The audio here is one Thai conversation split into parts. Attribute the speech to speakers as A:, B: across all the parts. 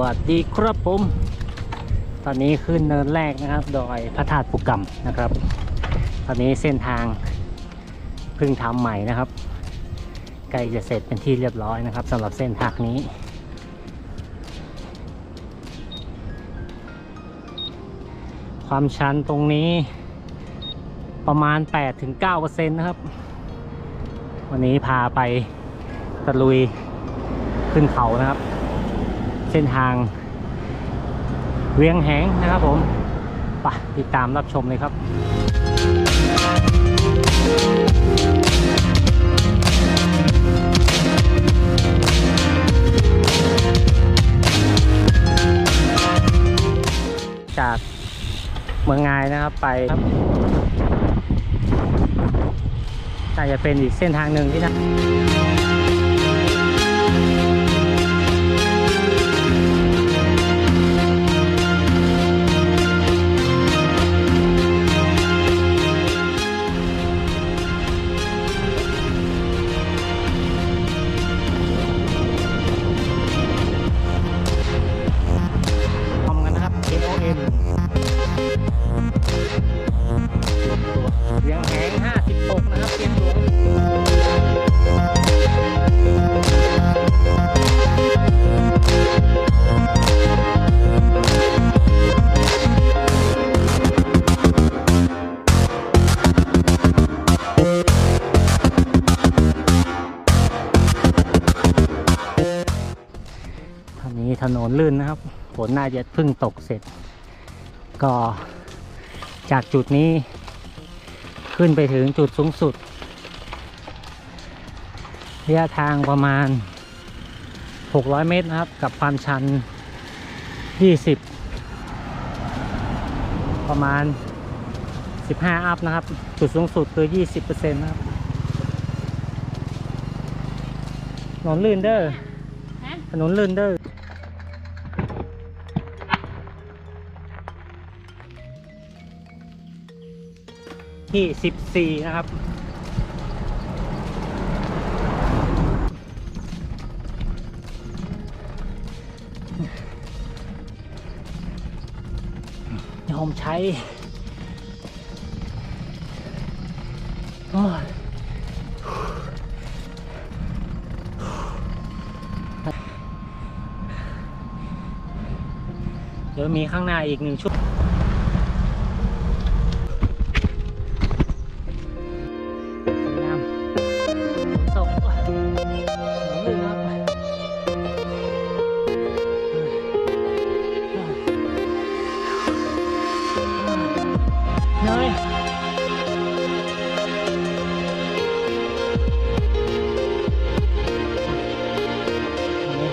A: วัสดีครับผม ตอนนี้ขึ้นเนินแรกนะครับโดยพระธาตุปุกรรมนะครับ ตอนนี้เส้นทางเพิ่งทำใหม่นะครับใกล้จะเสร็จเป็นที่เรียบร้อยนะครับสำหรับเส้นทางนี้ ความชันตรงนี้ประมาณ 8-9%นะครับ วันนี้พาไปตะลุยขึ้นเขานะครับ เส้นทาง เวียงแหงนะครับผมไปติดตามรับชมเลยครับจากเมืองงายนะครับไปครับน่าจะเป็นอีกเส้นทางหนึ่งที่นะ KOM เลี้ยงแหง56 นะครับเตียงหลวงตอนนี้ถนนลื่นนะครับ ฝนน่าจะเพิ่งตกเสร็จ ก็จากจุดนี้ขึ้นไปถึงจุดสูงสุดระยะทางประมาณ 600 เมตรนะครับ กับความชัน 20 ประมาณ 15 อัพนะครับ จุดสูงสุดคือ 20%นะครับถนนลื่นเด้อถนนลื่นเด้อ ที่ 14 นะครับยอมใช้เดี๋ยวมีข้างหน้าอีกหนึ่งชุด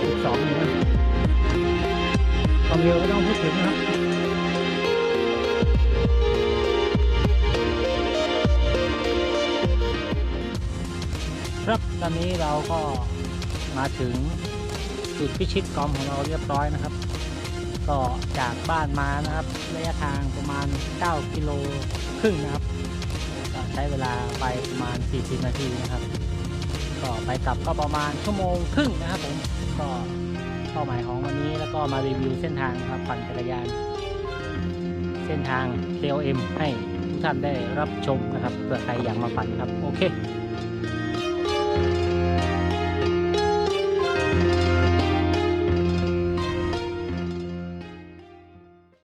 A: 12นะความเร็วก็ต้องพูดถึงนะครับครับตอนนี้เราก็มาถึงจุดพิชิตกอมของเราเรียบร้อยนะครับ ก็จากบ้านมานะครับ ระยะทางประมาณ 9 กิโลครึ่งนะครับใช้เวลาไปประมาณ 40 นาทีนะครับ ก็ไปกลับก็ประมาณชั่วโมงครึ่งนะครับผมก็เป้าหมายของวันนี้แล้วก็มารีวิวเส้นทางครับปั่นจักรยาน เส้นทาง KOM ให้ทุกท่านได้รับชมนะครับเผื่อใครอยากมาปั่นครับโอเค